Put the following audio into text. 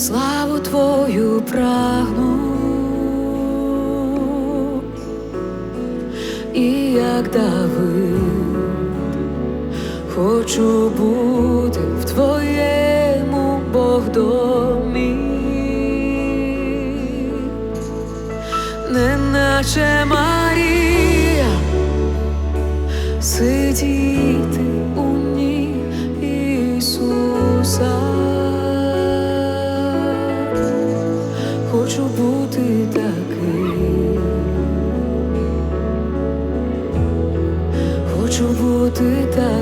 Славу Твою прагну, і як Давид, хочу бути в Твоєму Богдомі, неначе Марія, бути таким.